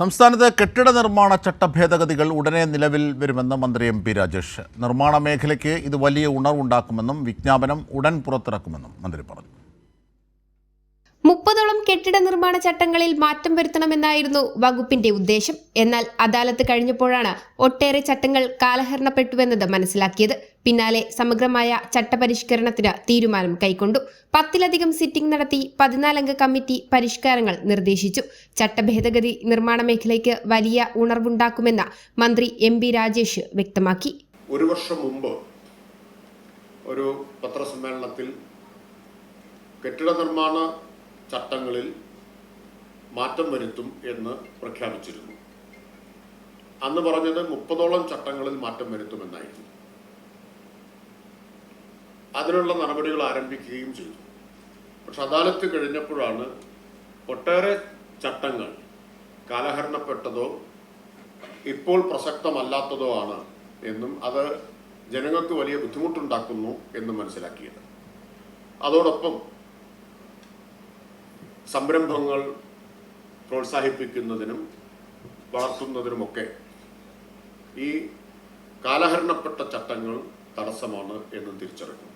സംസ്ഥാനത്ത് കെട്ടിട നിർമ്മാണ ചട്ട ഭേദഗതികൾ ഉടനെ നിലവിൽ വരുമെന്ന് മന്ത്രി എം പി രാജേഷ്. നിർമ്മാണ മേഖലയ്ക്ക് ഇത് വലിയ ഉണർവുണ്ടാക്കുമെന്നും വിജ്ഞാപനം ഉടൻ പുറത്തിറക്കുമെന്നും മന്ത്രി പറഞ്ഞു. മുപ്പതോളം കെട്ടിട നിർമ്മാണ ചട്ടങ്ങളിൽ മാറ്റം വരുത്തണമെന്നായിരുന്നു വകുപ്പിന്റെ ഉദ്ദേശം. എന്നാൽ അദാലത്ത് കഴിഞ്ഞപ്പോഴാണ് ഒട്ടേറെ ചട്ടങ്ങൾ കാലഹരണപ്പെട്ടുവെന്നത് മനസ്സിലാക്കിയത്. പിന്നാലെ സമഗ്രമായ ചട്ടപരിഷ്കരണത്തിന് തീരുമാനം കൈക്കൊണ്ടു. പത്തിലധികം സിറ്റിംഗ് നടത്തി പതിനാലംഗ കമ്മിറ്റി പരിഷ്കാരങ്ങൾ നിർദ്ദേശിച്ചു. ചട്ടഭേദഗതി നിർമ്മാണ മേഖലയ്ക്ക് വലിയ ഉണർവുണ്ടാക്കുമെന്ന് മന്ത്രി എം ബി രാജേഷ് വ്യക്തമാക്കി. ഒരു വർഷം മുമ്പ് ഒരു പത്രസമ്മേളനത്തിൽ കെട്ടിട നിർമ്മാണ ചട്ടങ്ങളിൽ മാറ്റം വരുത്തും എന്ന് പ്രഖ്യാപിച്ചിരുന്നു. അന്ന് പറഞ്ഞത് മുപ്പതോളം ചട്ടങ്ങളിൽ മാറ്റം വരുത്തുമെന്നായിരുന്നു. അതിനുള്ള നടപടികൾ ആരംഭിക്കുകയും ചെയ്തു. പക്ഷെ അദാലത്ത് കഴിഞ്ഞപ്പോഴാണ് ഒട്ടേറെ ചട്ടങ്ങൾ കാലഹരണപ്പെട്ടതോ ഇപ്പോൾ പ്രസക്തമല്ലാത്തതോ ആണ് എന്നും അത് ജനങ്ങൾക്ക് വലിയ ബുദ്ധിമുട്ടുണ്ടാക്കുന്നു എന്നും മനസ്സിലാക്കിയത്. അതോടൊപ്പം സംരംഭങ്ങൾ പ്രോത്സാഹിപ്പിക്കുന്നതിനും വളർത്തുന്നതിനുമൊക്കെ ഈ കാലഹരണപ്പെട്ട ചട്ടങ്ങൾ തടസ്സമാണ് എന്ന് തിരിച്ചറിഞ്ഞു.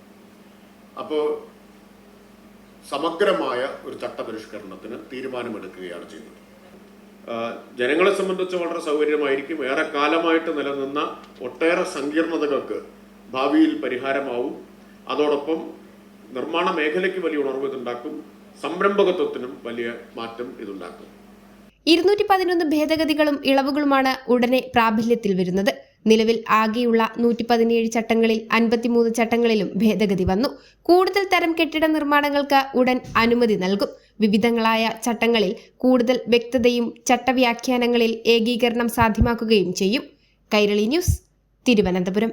അപ്പോൾ സമഗ്രമായ ഒരു ചട്ടപരിഷ്കരണത്തിന് തീരുമാനമെടുക്കുകയാണ് ചെയ്യുന്നത്. ജനങ്ങളെ സംബന്ധിച്ച് വളരെ സൗകര്യമായിരിക്കും. ഏറെ കാലമായിട്ട് നിലനിന്ന ഒട്ടേറെ സങ്കീർണതകൾക്ക് ഭാവിയിൽ പരിഹാരമാവും. അതോടൊപ്പം നിർമ്മാണ മേഖലയ്ക്ക് വലിയ ഉണർവ് ഇതുണ്ടാക്കും. സംരംഭകത്വത്തിനും വലിയ മാറ്റം ഇതുണ്ടാക്കും. ഇരുന്നൂറ്റി പതിനൊന്ന് ഭേദഗതികളും ഇളവുകളുമാണ് ഉടനെ പ്രാബല്യത്തിൽ വരുന്നത്. നിലവിൽ ആകെയുള്ള നൂറ്റി പതിനേഴ് ചട്ടങ്ങളിൽ അൻപത്തിമൂന്ന് ചട്ടങ്ങളിലും ഭേദഗതി വന്നു. കൂടുതൽ തരം കെട്ടിട നിർമ്മാണങ്ങൾക്ക് ഉടൻ അനുമതി നൽകും. വിവിധങ്ങളായ ചട്ടങ്ങളിൽ കൂടുതൽ വ്യക്തതയും ചട്ടവ്യാഖ്യാനങ്ങളിൽ ഏകീകരണം സാധ്യമാക്കുകയും ചെയ്യും. കൈരളി ന്യൂസ് തിരുവനന്തപുരം.